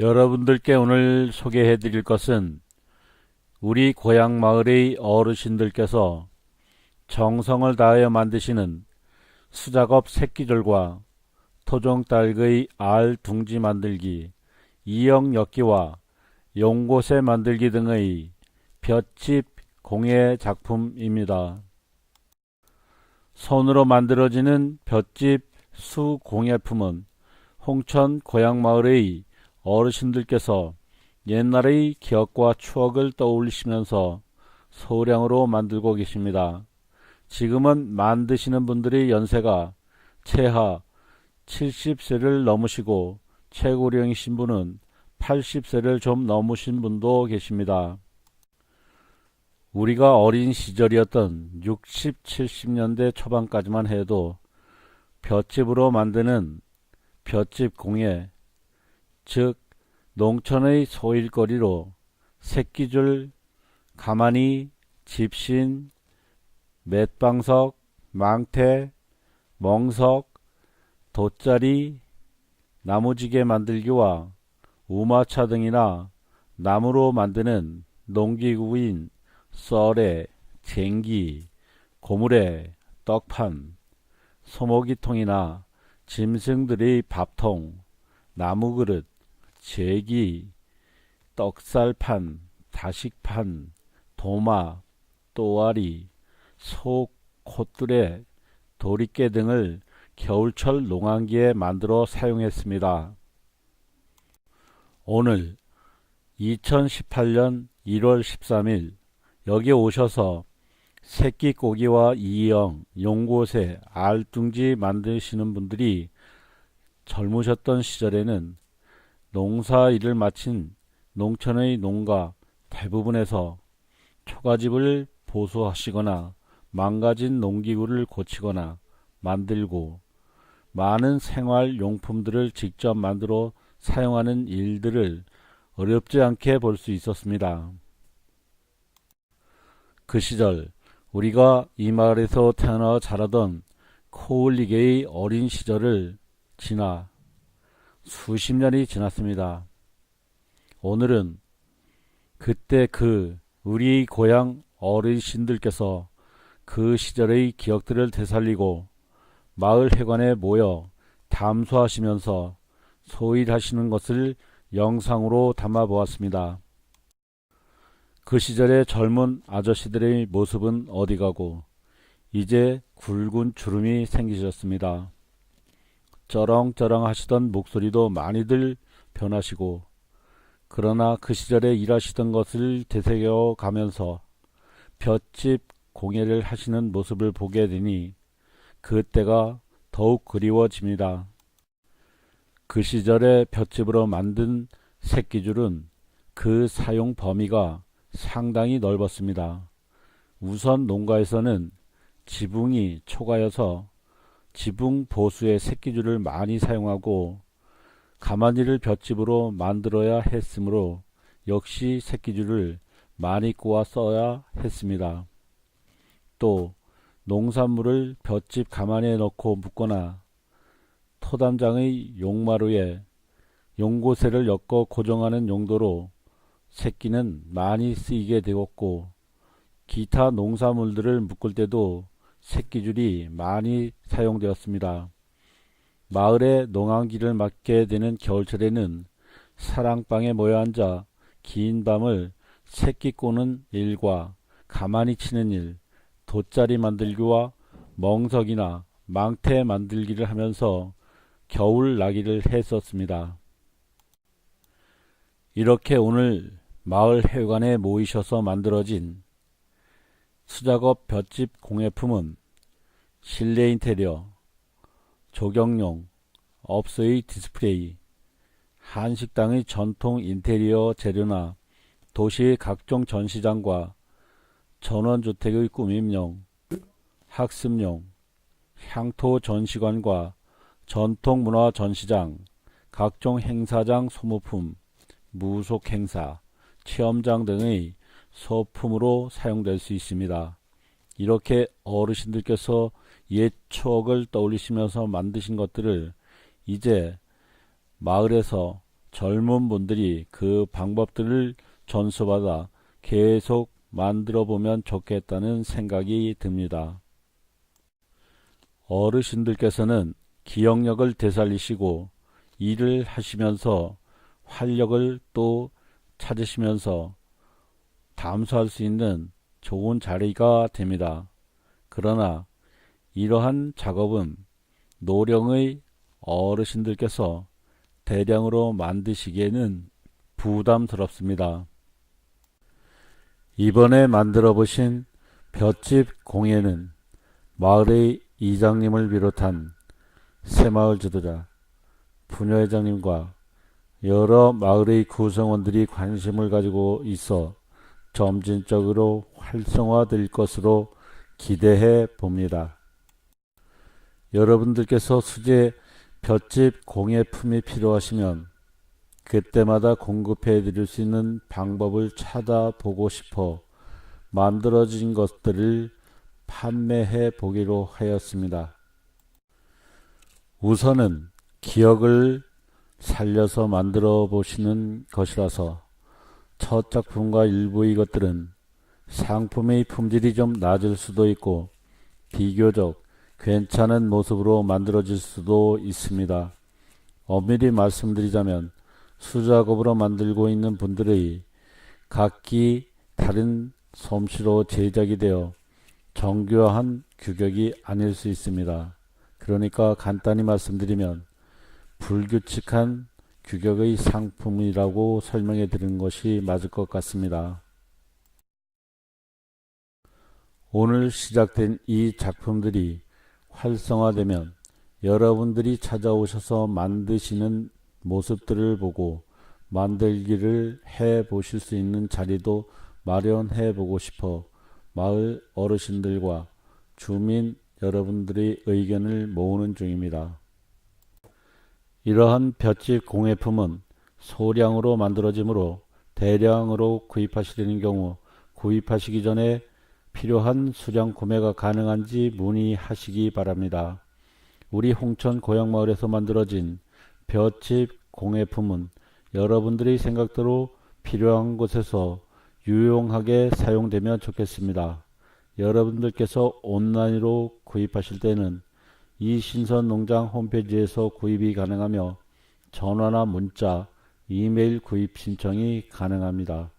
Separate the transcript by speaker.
Speaker 1: 여러분들께 오늘 소개해 드릴 것은 우리 고향 마을의 어르신들께서 정성을 다하여 만드시는 수작업 새끼줄과 토종딸의 알 둥지 만들기, 이형 엮기와 용고새 만들기 등의 볏짚 공예 작품입니다. 손으로 만들어지는 볏짚 수 공예품은 홍천 고향마을의 어르신들께서 옛날의 기억과 추억을 떠올리시면서 소량으로 만들고 계십니다. 지금은 만드시는 분들의 연세가 최하 70세를 넘으시고 최고령이신 분은 80세를 좀 넘으신 분도 계십니다. 우리가 어린 시절이었던 60, 70년대 초반까지만 해도 볏짚으로 만드는 볏짚 공예, 즉 농촌의 소일거리로 새끼줄, 가마니, 집신, 맷방석, 망태, 멍석, 돗자리, 나무지게 만들기와 우마차 등이나 나무로 만드는 농기구인 썰에, 쟁기, 고물에, 떡판, 소모기통이나 짐승들의 밥통, 나무그릇, 제기, 떡살판, 다식판, 도마, 또아리, 소, 콧뚜레, 도리깨 등을 겨울철 농한기에 만들어 사용했습니다. 오늘 2018년 1월 13일 여기 오셔서 새끼 고기와 이형, 용고새, 알둥지 만드시는 분들이 젊으셨던 시절에는 농사 일을 마친 농촌의 농가 대부분에서 초가집을 보수하시거나 망가진 농기구를 고치거나 만들고 많은 생활 용품들을 직접 만들어 사용하는 일들을 어렵지 않게 볼 수 있었습니다. 그 시절 우리가 이 마을에서 태어나 자라던 코올리게의 어린 시절을 지나 수십 년이 지났습니다. 오늘은 그때 그 우리 고향 어르신들께서 그 시절의 기억들을 되살리고 마을 회관에 모여 담소하시면서 소일하시는 것을 영상으로 담아 보았습니다. 그 시절의 젊은 아저씨들의 모습은 어디 가고 이제 굵은 주름이 생기셨습니다. 쩌렁쩌렁 하시던 목소리도 많이들 변하시고 그러나 그 시절에 일하시던 것을 되새겨 가면서 볏짚 공예를 하시는 모습을 보게 되니 그때가 더욱 그리워집니다. 그 시절에 볏짚으로 만든 새끼줄은 그 사용 범위가 상당히 넓었습니다. 우선 농가에서는 지붕이 초가여서 지붕 보수의 새끼줄을 많이 사용하고 가마니를 볏짚으로 만들어야 했으므로 역시 새끼줄을 많이 꼬아 써야 했습니다. 또 농산물을 볏짚 가마니에 넣고 묶거나 토담장의 용마루에 용고새를 엮어 고정하는 용도로 새끼는 많이 쓰이게 되었고 기타 농산물들을 묶을 때도 새끼줄이 많이 사용되었습니다. 마을의 농한기를 맞게 되는 겨울철에는 사랑방에 모여 앉아 긴 밤을 새끼 꼬는 일과 가만히 치는 일, 돗자리 만들기와 멍석이나 망태 만들기를 하면서 겨울 나기를 했었습니다. 이렇게 오늘 마을 회관에 모이셔서 만들어진 수작업 볏짚 공예품은 실내 인테리어, 조경용, 업소의 디스플레이, 한식당의 전통 인테리어 재료나 도시의 각종 전시장과 전원주택의 꾸밈용, 학습용, 향토 전시관과 전통문화 전시장, 각종 행사장 소모품, 무속 행사, 체험장 등의 소품으로 사용될 수 있습니다. 이렇게 어르신들께서 옛 추억을 떠올리시면서 만드신 것들을 이제 마을에서 젊은 분들이 그 방법들을 전수받아 계속 만들어 보면 좋겠다는 생각이 듭니다. 어르신들께서는 기억력을 되살리시고 일을 하시면서 활력을 또 찾으시면서 담수할 수 있는 좋은 자리가 됩니다. 그러나 이러한 작업은 노령의 어르신들께서 대량으로 만드시기에는 부담스럽습니다. 이번에 만들어 보신 볏집 공예는 마을의 이장님을 비롯한 새마을 지도자, 부녀회장님과 여러 마을의 구성원들이 관심을 가지고 있어 점진적으로 활성화될 것으로 기대해 봅니다. 여러분들께서 수제 볏집 공예품이 필요하시면 그때마다 공급해 드릴 수 있는 방법을 찾아보고 싶어 만들어진 것들을 판매해 보기로 하였습니다. 우선은 기억을 살려서 만들어 보시는 것이라서 첫 작품과 일부의 것들은 상품의 품질이 좀 낮을 수도 있고 비교적 괜찮은 모습으로 만들어질 수도 있습니다. 엄밀히 말씀드리자면 수작업으로 만들고 있는 분들의 각기 다른 솜씨로 제작이 되어 정교한 규격이 아닐 수 있습니다. 그러니까 간단히 말씀드리면 불규칙한 규격의 상품이라고 설명해 드리는 것이 맞을 것 같습니다. 오늘 시작된 이 작품들이 활성화되면 여러분들이 찾아오셔서 만드시는 모습들을 보고 만들기를 해 보실 수 있는 자리도 마련해 보고 싶어 마을 어르신들과 주민 여러분들의 의견을 모으는 중입니다. 이러한 볏집 공예품은 소량으로 만들어지므로 대량으로 구입하시려는 경우 구입하시기 전에 필요한 수량 구매가 가능한지 문의하시기 바랍니다. 우리 홍천 고향마을에서 만들어진 볏집 공예품은 여러분들의 생각대로 필요한 곳에서 유용하게 사용되면 좋겠습니다. 여러분들께서 온라인으로 구입하실 때는 이 신선 농장 홈페이지에서 구입이 가능하며 전화나 문자, 이메일 구입 신청이 가능합니다.